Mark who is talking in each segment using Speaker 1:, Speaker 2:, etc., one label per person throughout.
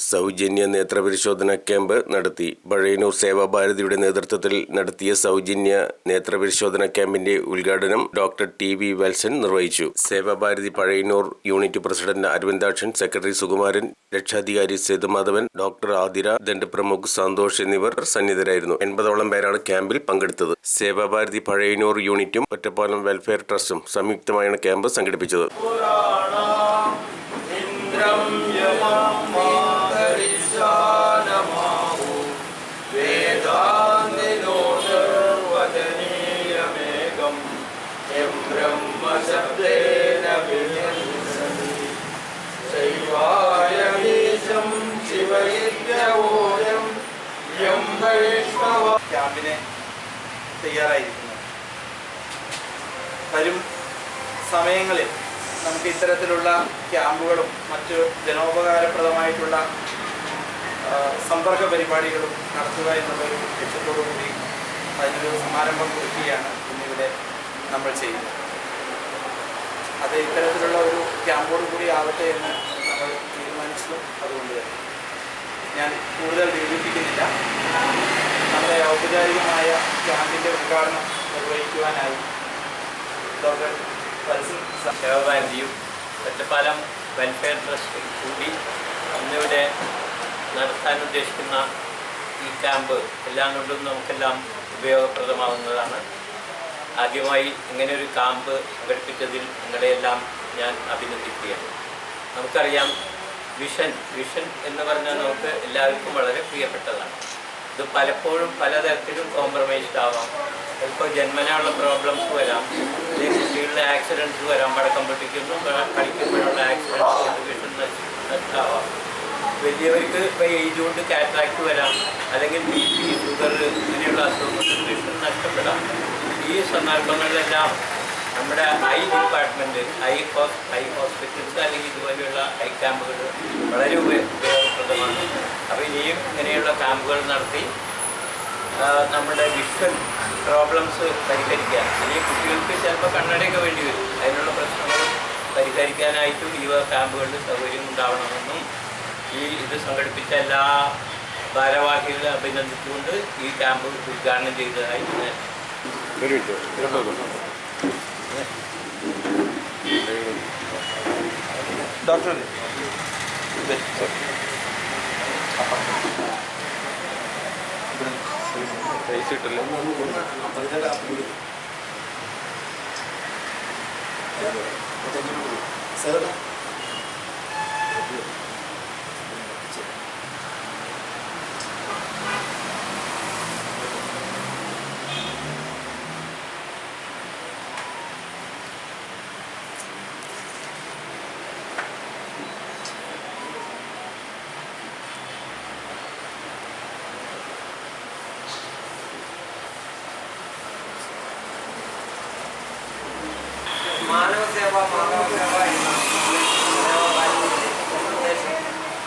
Speaker 1: സൗജന്യ നേത്രപരിശോധന ക്യാമ്പ് നടത്തി. പഴയന്നൂർ സേവാഭാരതിയുടെ നേതൃത്വത്തിൽ നടത്തിയ സൗജന്യ നേത്രപരിശോധന ക്യാമ്പിന്റെ ഉദ്ഘാടനം ഡോക്ടർ ടി. വി. വത്സൻ നിർവഹിച്ചു. Sevabharati Pazhayannur unit president Aravindakshan secretary Sukumaran രക്ഷാധികാരി സേതുമാധവൻ ഡോക്ടർ ആതിര ദണ്ഡ് പ്രമുഖ് സന്തോഷ് എന്നിവർ സന്നിധരായിരുന്നു. എൺപതോളം പേരാണ് ക്യാമ്പിൽ പങ്കെടുത്തത്. സേവാഭാരതി പഴയന്നൂർ യൂണിറ്റും ഒറ്റപ്പാലം വെൽഫെയർ ട്രസ്റ്റും സംയുക്തമായാണ് ക്യാമ്പ് സംഘടിപ്പിച്ചത്.
Speaker 2: ക്യാമ്പിന് തയ്യാറായിരിക്കുന്നത് വരും സമയങ്ങളിൽ നമുക്ക് ഇത്തരത്തിലുള്ള ക്യാമ്പുകളും മറ്റ് ജനോപകാരപ്രദമായിട്ടുള്ള സമ്പർക്ക പരിപാടികളും നടത്തുക എന്നുള്ളൊരു ലക്ഷ്യത്തോടു കൂടി അതിനൊരു സമാരംഭം കുറിക്കുകയാണ് ഇന്നിവിടെ നമ്മൾ ചെയ്യുന്നത്. അത് ഇത്തരത്തിലുള്ള ഒരു ക്യാമ്പോട് കൂടി ആവട്ടെ എന്ന് നമ്മൾ തീരുമാനിച്ചതും അതുകൊണ്ട് തന്നെ. ഞാൻ കൂടുതൽ വിവരിപ്പിക്കുന്നില്ല നമ്മുടെ ഔപചാരികമായ ക്യാമ്പിന്റെ ഉദ്ഘാടനം നിർവഹിക്കുവാനായി ഡോക്ടർ
Speaker 3: ശിവഭാരതിയും ഒറ്റപ്പാലം വെൽഫെയർ ട്രസ്റ്റ് കൂടി ഇന്നിവിടെ നടത്താൻ ഉദ്ദേശിക്കുന്ന ഈ ക്യാമ്പ് എല്ലാം കൊണ്ടും നമുക്കെല്ലാം ഉപയോഗപ്രദമാവുന്നതാണ്. ആദ്യമായി ഇങ്ങനെ ഒരു ക്യാമ്പ് സംഘടിപ്പിച്ചതിൽ നിങ്ങളെയെല്ലാം ഞാൻ അഭിനന്ദിക്കുകയാണ്. നമുക്കറിയാം വിഷൻ വിഷൻ എന്ന് പറഞ്ഞാൽ നമുക്ക് എല്ലാവർക്കും വളരെ പ്രിയപ്പെട്ടതാണ്. ഇത് പലപ്പോഴും പലതരത്തിലും കോംപ്രമൈസ്ഡ് ആവാം. ചിലപ്പോൾ ജന്മനായുള്ള പ്രോബ്ലംസ് വരാം. കുട്ടികളുടെ ആക്സിഡൻസ് വരാം. പടക്കം പൊട്ടിക്കുന്നു കളിക്കുമ്പോഴുള്ള ആക്സിഡൻസ് വിഷൻ വലിയവർക്ക് ഇപ്പോൾ ഏജ് കൊണ്ട് കാറ്ററാക്ട് വരാം. അല്ലെങ്കിൽ ബി പി ഷുഗർ ഇങ്ങനെയുള്ള അസുഖങ്ങൾ വിഷൻ നഷ്ടപ്പെടാം. ഈ സന്ദർഭങ്ങളിലെല്ലാം നമ്മുടെ eye department eye hos eye hospitals അല്ലെങ്കിൽ ഇതുപോലെയുള്ള ഐ ക്യാമ്പുകൾ വളരെ ഉപ- ഉപയോഗപ്രദമാണ്. അപ്പോൾ ഇനിയും ഇങ്ങനെയുള്ള ക്യാമ്പുകൾ നടത്തി നമ്മുടെ വിഷ്വൽ പ്രോബ്ലംസ് പരിഹരിക്കുക. അല്ലെങ്കിൽ കുട്ടികൾക്ക് ചിലപ്പോൾ കണ്ണടയൊക്കെ വേണ്ടി വരും. അതിനുള്ള പ്രശ്നങ്ങൾ പരിഹരിക്കാനായിട്ടും ഈ ക്യാമ്പുകളിൽ സൗകര്യം ഉണ്ടാവണമെന്നും ഈ ഇത് സംഘടിപ്പിച്ച എല്ലാ ഭാരവാഹികളെ അഭിനന്ദിച്ചുകൊണ്ട് ഈ ക്യാമ്പ് ഉദ്ഘാടനം ചെയ്തതായി ഞാൻ
Speaker 2: ഡോക്ടർ
Speaker 4: മാനവസേവ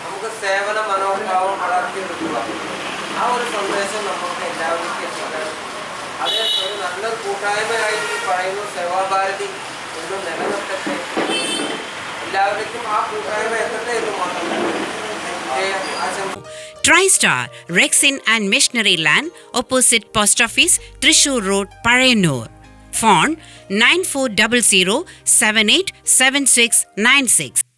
Speaker 4: നമുക്ക് സേവന മനോഭാവം വളർത്തിയെടുക്കുക ആ ഒരു സന്ദേശം നമുക്ക് എല്ലാവർക്കും എത്തിക്കണം അതേ ഒരു നല്ലൊരു കൂട്ടായ്മയായി ഈ പറയുന്ന സേവാഭാരതി ഇന്ന് നിലനിർത്തട്ടെ എല്ലാവർക്കും ആ കൂട്ടായ്മ എത്തട്ടെ എന്ന് മാത്രമല്ല ആശംസ
Speaker 5: TriStar, Rexin and phone 9400 787696.